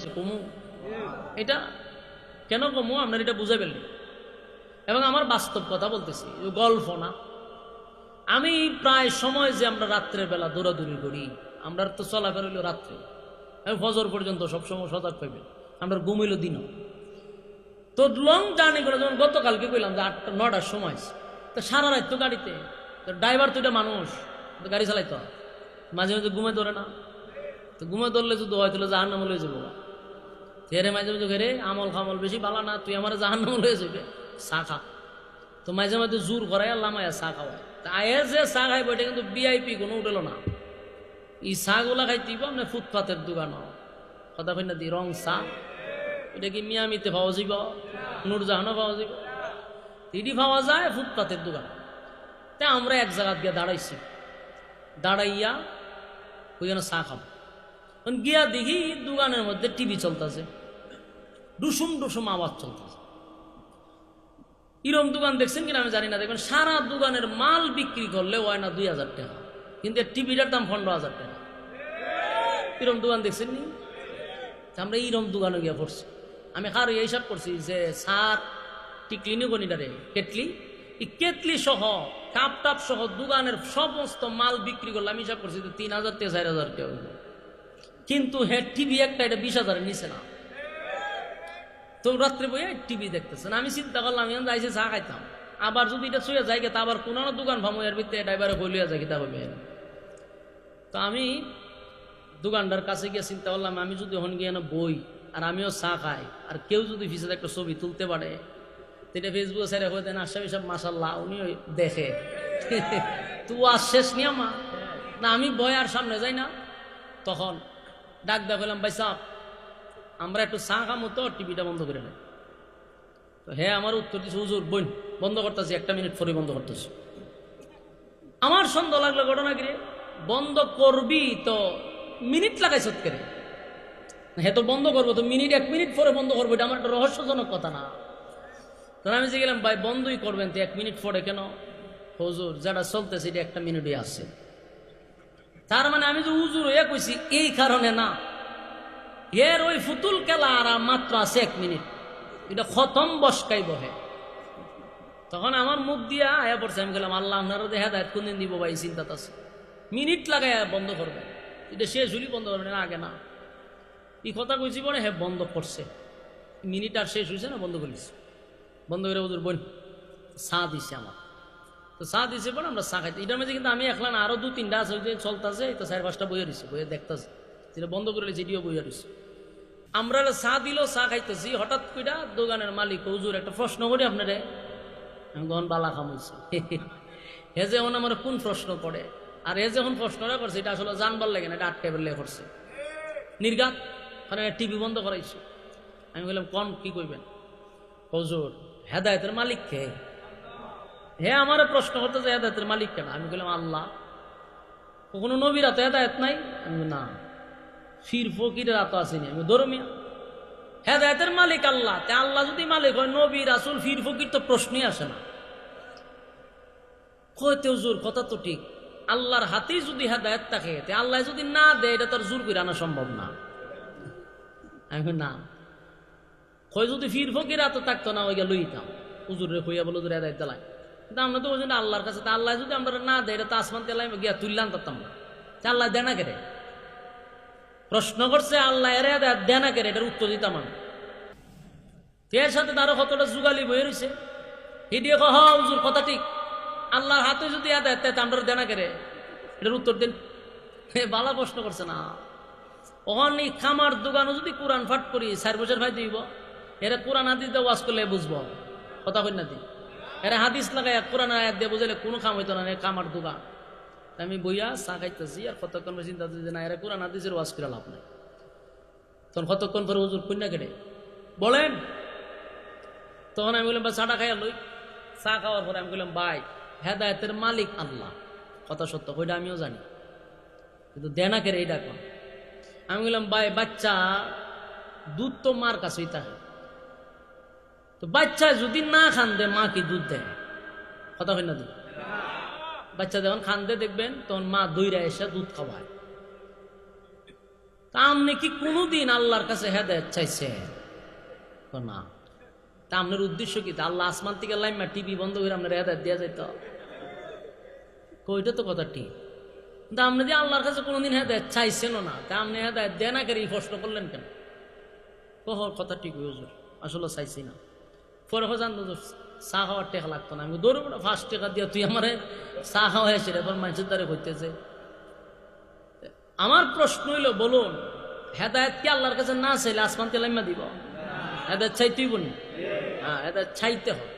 হয়েছে কমু, এটা কেন কমু? আপনার এটা বুঝে ফেললি এবং আমার বাস্তব কথা বলতেছি গল্প না। আমি প্রায় সময় যে আমরা রাত্রের বেলা দৌড়াদৌড়ি করি আমরা তো চলাফেরা হইল রাত্রে। ফজর পর্যন্ত সবসময় সজাগ পাইবেন আমরা ঘুমাইলো দিনও। তো লং জার্নি করে যেমন গতকালকে কইলাম যে আটটা নটার সময় তো সারা রাত তো গাড়িতে, তো ড্রাইভার তো এটা মানুষ, তো গাড়ি চালাইতো মাঝে মাঝে ঘুমে ধরে না। তো ঘুমে ধরলে যদি হয়তো জাহান নাম লয়ে যাব। হেরে মাঝে মাঝে ঘেরে আমল খামল বেশি বালা না, তুই আমার জাহান নাম যাবে চা খা। তো মাঝে মাঝে জোর করাই আল্লাহ মায়া চা খাওয়ায়। তা আয়ে যে চা খাইব, এটা কিন্তু বিআইপি কোনো উঠেল না। এই চাগুলা খাইতেইব আপনার ফুটপাতের দোকান। কথা কই না দি, রং চা। এটা কি মিয়ামিতে পাওয়া যাব নুরজাহানও পাওয়া যাব এটি পাওয়া যায় ফুটপাতের দোকান। তা আমরা এক জায়গা গিয়ে দাঁড়াইছি। দাঁড়াইয়া ওইখানে চা খাব। গিয়া দেখি দোকানের মধ্যে টিভি চলতেছে। ডুসুম ডুসুম আওয়াজ চলতেছে। ইরম দোকান দেখছেন কিনা আমি জানি না, দেখবেন সারা দোকানের মাল বিক্রি করলে হয় দুই হাজার টাকা, কিন্তু টিভিটার দাম পনেরো হাজার টাকা। ইরম দোকান দেখছেন নি? আমরা ইরম দোকানে গিয়ে পড়ছি। আমি কারও হিসাব করছি যে সার টিকলি নিগনিটারে কেটলি? এই কেটলি সহ, কাপ টাপ সহ দোকানের সমস্ত মাল বিক্রি করলে আমি হিসাব করছি তিন হাজার থেকে চার হাজার টাকা কিন্তু হ্যাঁ টিভি একটা এটা বিশ হাজারের নিচে না। তো রাত্রে বইয়ে টিভি দেখতেছেন আমি চিন্তা করলাম আমি যাইছে চা খাইতাম। আবার যদি এটা শুয়ে যাই তা আবার কোনো দোকান ভামো, এর ভিতরে ড্রাইভারে বলিয়া যায় কিতা হবে। তো আমি দোকানদার কাছে গিয়ে চিন্তা করলাম, আমি যদি ওখানে গিয়ে না বই আর আমিও চা খাই, আর কেউ যদি ফিসে একটা ছবি তুলতে পারে, তো এটা ফেসবুকে স্যার হয়ে দেন আশা সব মাসাল্লাহ উনি দেখে। তু আর শেষ নিয়ে মা। না, আমি বই আর সামনে যাই না। তখন ডাক দেখালাম ভাই সাহ আমরা একটু চা খামো তো টিভিটা বন্ধ করে নেয় তো হ্যাঁ আমার উত্তর দিচ্ছে হুজুর বোন বন্ধ করতেছি, একটা মিনিট পরে বন্ধ করতেছি। আমার সন্দেহ লাগল ঘটনা কি রে? বন্ধ করবি তো মিনিট লাগাই সৎকারে হ্যাঁ তো বন্ধ করব তো মিনিট, এক মিনিট পরে বন্ধ করব, এটা আমার একটা রহস্যজনক কথা না। তখন আমি যে গেলাম, ভাই, বন্ধই করবেন তো এক মিনিট পরে কেন? হুজুর যারা চলতেছে, এটা একটা মিনিটই আসছে তার মানে আমি যে হুজুর হয়ে কইছি, এই কারণে না। এর ওই ফুতুল খেলা আর মাত্র আছে এক মিনিট। এটা খতম বসকাই বহে। তখন আমার মুখ দিয়া আয়া পড়ছে, আমি গেলাম আল্লাহ আপনারা দেখা দেয় কোনদিন দিব ভাই চিন্তা আছে। মিনিট লাগাই বন্ধ করবে। এটা শেষ হলি বন্ধ করবে, না, আগে না। এই কথা কইছি বলে হ্যাঁ বন্ধ করছে। মিনিট আর শেষ হয়েছে না, বন্ধ করিস বন্ধ করে ওদের বোন, চা দিছে আমার। তো চা দিছে পরে আমরা চা খাইতে এটার মধ্যে কিন্তু আমি একলা না, আরও দু তিনটা আছে, ওই চলতেছে তো চার পাঁচটা বইয়ে দিছে, বইয়ে দেখতেছে। যেটা বন্ধ করে এটিও বইয়া দিছে আমরা চা দিল, চা খাইতেছি, হঠাৎ কইরা দোকানের মালিক, হুজুর, একটা প্রশ্ন করি আপনারে। আমি তখন বালা খামুছি হে যে এখন আমার কোন প্রশ্ন করে, আর এ যখন প্রশ্নটা করছে, এটা আসলে জানবার লাগে না, এটা আটকে বেলে করছে। নির্গাত মানে টিভি বন্ধ করাইছে। আমি বললাম কোন, কি কইবেন? হজুর, হেদায়তের মালিক কে? হে, আমার প্রশ্ন করতে যে হেদায়তের মালিক কেন? আমি বললাম আল্লাহ। কখনো নবীরা তো হেদায়ত নাই? আমি না। ফির ফকিরের এত আসেনি। আমি ধর্মিয়া হেদায়তের মালিক আল্লাহ। তে আল্লাহ যদি মালিক হয়, নবী, রাসুল, ফির ফকির তো প্রশ্নই আসে না। কইতে জোর কথা তো ঠিক। আল্লাহর হাতেই যদি হেদায়ত থাকে, তে আল্লাহ যদি না দেয়, এটা তার জোর করে আনা সম্ভব না। আমি না। কই যদি ফির ফকির এত থাকতো না ওইটা লইতাম। হুজুরে কইয়া বলো, হুজুর, হেদায়ত দিলাই। কিন্তু আমরা তো ওই জন্য আল্লাহর কাছে তা আল্লাহ যদি আমরা না দেয়, এটা তো আসমান তেলাই গিয়া তুললাম তাতাম না তা আল্লাহ দেয় না কেটে প্রশ্ন করছে, আল্লাহ এর দেয় না কেটে এটার উত্তর দিতাম আমি। এর সাথে তারও কতটা যুগালি বয়ে রয়েছে হিডিয়ে কহ, হুজুর, কথা ঠিক। আল্লাহর হাতে যদি আদায় তাই আমরা দেনা কেড়ে এটার উত্তর দিন। হে বালা প্রশ্ন করছে না। অহনি খামার দোকানও যদি কোরআন ফাট করি, চার বছর ভাই দিব। এরা কোরআন হাদিস দিয়ে ওয়াজ করলে বুঝব। কথা কই না দি। এরা হাদিস লাগাই কোরআন আয়াত দিয়ে বুঝাইলে কোনো কাম হইতো না খামার দোকান। আমি বইয়া চা খাইতেছি আর কতক্ষণ পরে চিন্তা করতেছি, না এরা কোরআন হাদিসের ওয়াজ করে লাভ নাই। তখন কতক্ষণ পরে হুজুর কন্যা কেটে বলেন। তখন আমি বললাম বা চাটা খাইয়া লই। চা খাওয়ার পরে আমি বললাম ভাই হেদায়তের মালিক আল্লাহ। কথা সত্য ওইটা আমিও জানি কিন্তু দেনা কেড়ে এইটা কন? আমি বললাম ভাই বাচ্চা দুধ তো মার কাছেই থাকে। তো বাচ্চা যদি না খান দে মা কি দুধ দেয়? কথা হয় না দুধ বাচ্চা যখন খান দে দেখবেন, তখন মা দইরা এসে দুধ খাওয়ায়। তা আপনি কি কোনোদিন আল্লাহর কাছে হেদায়ত চাইছেন? না। তা আপনার উদ্দেশ্য কি? তা আল্লাহ আসমান থেকে লাইমা টিভি বন্ধ করে আপনার হেদায়ত দেওয়া যেত কইটা তো কথা ঠিক। কিন্তু আপনি যে আল্লাহর কাছে কোনোদিন হেদায়ত চাইছেনও না, তা আপনি হেদায়ত দেয় না এই প্রশ্ন করলেন কেন? কহ, কথা ঠিক হুজুর, আসলে চাইছি না। পরে হজান চা খাওয়ার টেকা লাগতো না। আমি দৌড়ব না ফার্স্ট টেকা দিয়ে তুই আমার চা খাওয়া হয়েছে এবার মানুষের দ্বারে হইতেছে আমার প্রশ্ন হইল, বলুন, হেদায়ত কি আল্লাহর কাছে না চাইলে আসমান তেলাইমা দিব। হেদায়ত চাইতেই বলি হ্যাঁ হেদায়ত চাইতে হয়